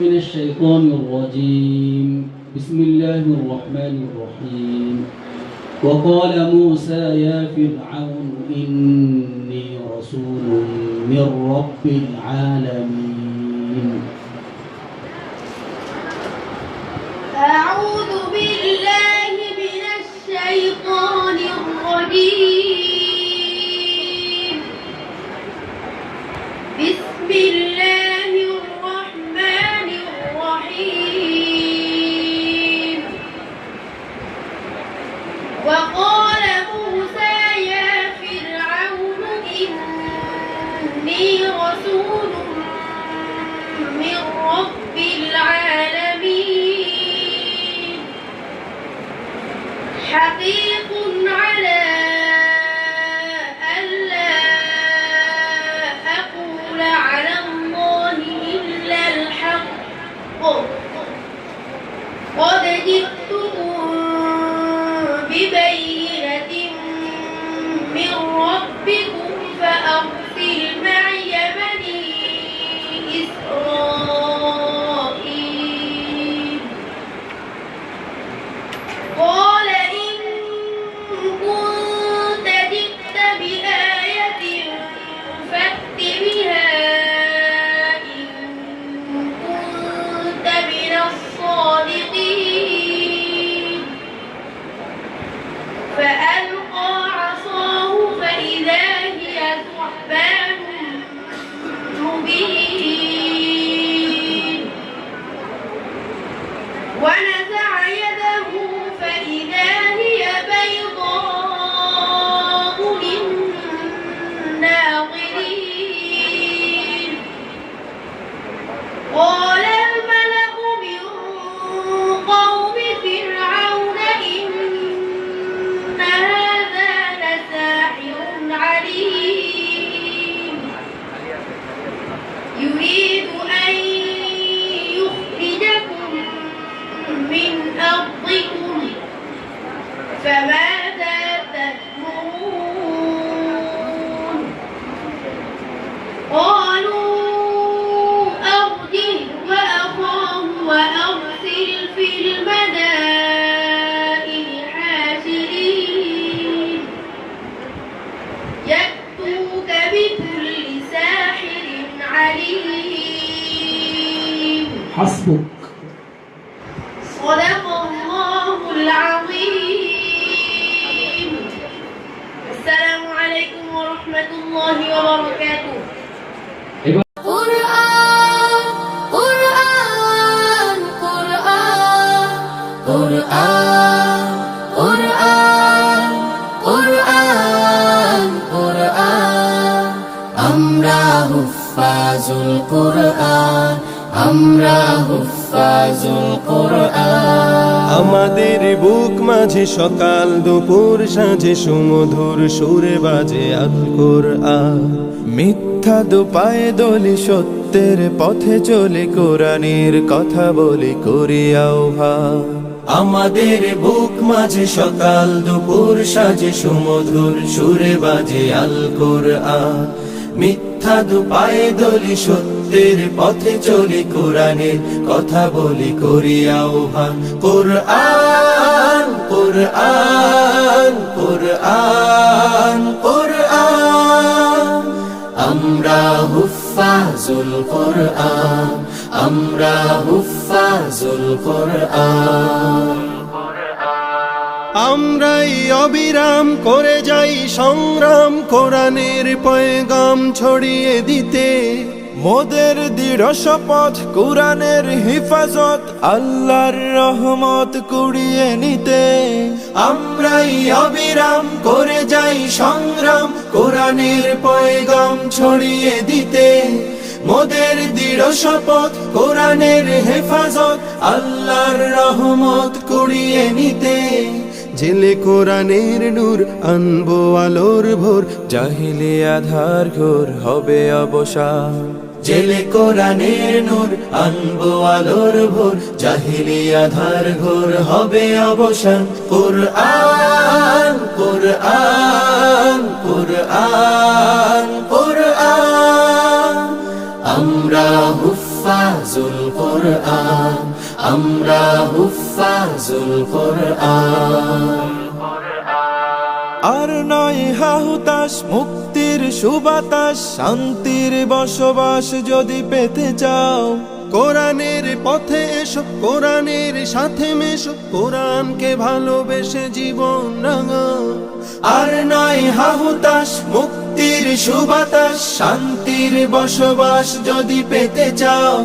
من الشيطان الرجيم. بسم الله الرحمن الرحيم. وقال موسى يا فرعون إني رسول من رب العالمين. Олегу فماذا تأمرون قالوا أرجه وأخاه وأرسل في المدائن حاشرين. يأتوك بكل ساحر عليم. حسبك. আমরা হুফাজুল কোরআন আমরা আমাদের বুক মাঝে সকাল, দুপুর সাঁঝে, সুমধুর সুরে বাজে আল কোরআন। মিথ্যা দুপায়ে দলি সত্যের পথে চলে, কোরআনের কথা বলি, করি আহ্বান। আমাদের বুক মাঝে সকাল, দুপুর সাজে সুমধুর সুরে বাজে আল কোরআন। মিথ্যা দুপায়ে দলি সত্যের পথে চলি কোরআনের কথা বলি করি আহ্বান। কোরআন কোরআন কোরআন কোরআন। আমরা হুফাজুল কোরআন, আমরা হুফাজুল কোরআন। আমরাই অবিরাম করে যাই সংগ্রাম, কোরআনের পয়গাম ছড়িয়ে দিতে। মোদের দৃঢ় শপথ, কোরআনের হিফাজত, আল্লাহর রহমত কুড়িয়ে নিতে। আমরাই অবিরাম করে যাই সংগ্রাম, কোরআনের পয়গাম ছড়িয়ে দিতে। মোদের দৃঢ় শপথ, কোরআনের হেফাজত, আল্লাহর রহমত কুড়িয়ে নিতে। জেলে কোরআনের নূর আনব আলোর ভোর, জাহিলে আধার ঘোর হবে অবসান। জেলে কোরআনের নূর, আনব আলোর ভোর জাহিলি আধার ঘোর হবে অবসান। কোরআন কোরআন কোরআন কোরআন। আমরা হুফাজুল কোরআন, আমরা হুফাজুল কোরআন। আর নয় হাহুতাস মুক্তির সুবাতাস, শান্তির বসবাস যদি পেতে চাও, কোরআনের পথে এসো, কোরআনের সাথে মেশো, কোরআনকে ভালোবেসে জীবন রাঙাও। আর নয় হাহুতাস মুক্তির সুবাতাস শান্তির বসবাস যদি পেতে চাও,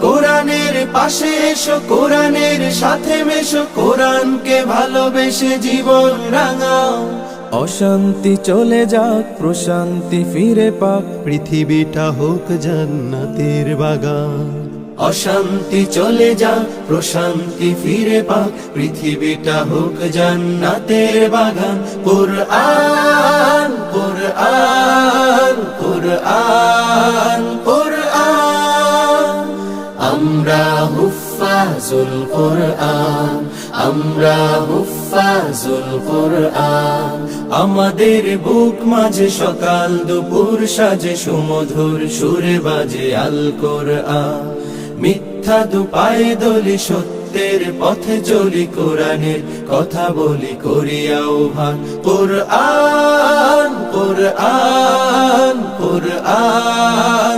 কোরআনের পাশে এসো, কোরআনের সাথে মেশো, কোরআনকে ভালোবেসে জীবন রাঙাও। অশান্তি চলে যাক প্রশান্তি ফিরে পাক। পৃথিবীটা হোক জান্নাতের বাগান। অশান্তি চলে যাক প্রশান্তি ফিরে পাক। পৃথিবীটা হোক জান্নাতের বাগান। কোর কোরআন কোরআন কোরআন কোরআন। আমরা হুফাজুল কোরআন আমরা আমাদের বুক মাঝে সকাল, দুপুর সাজে সুমধুর সুরে বাজে আল কোরআন। মিথ্যা দুপায়ে দলি সত্যের পথে চলি কোরআনের কথা বলি করিয়াও ভান। কোরআন কোরআন কোরআন।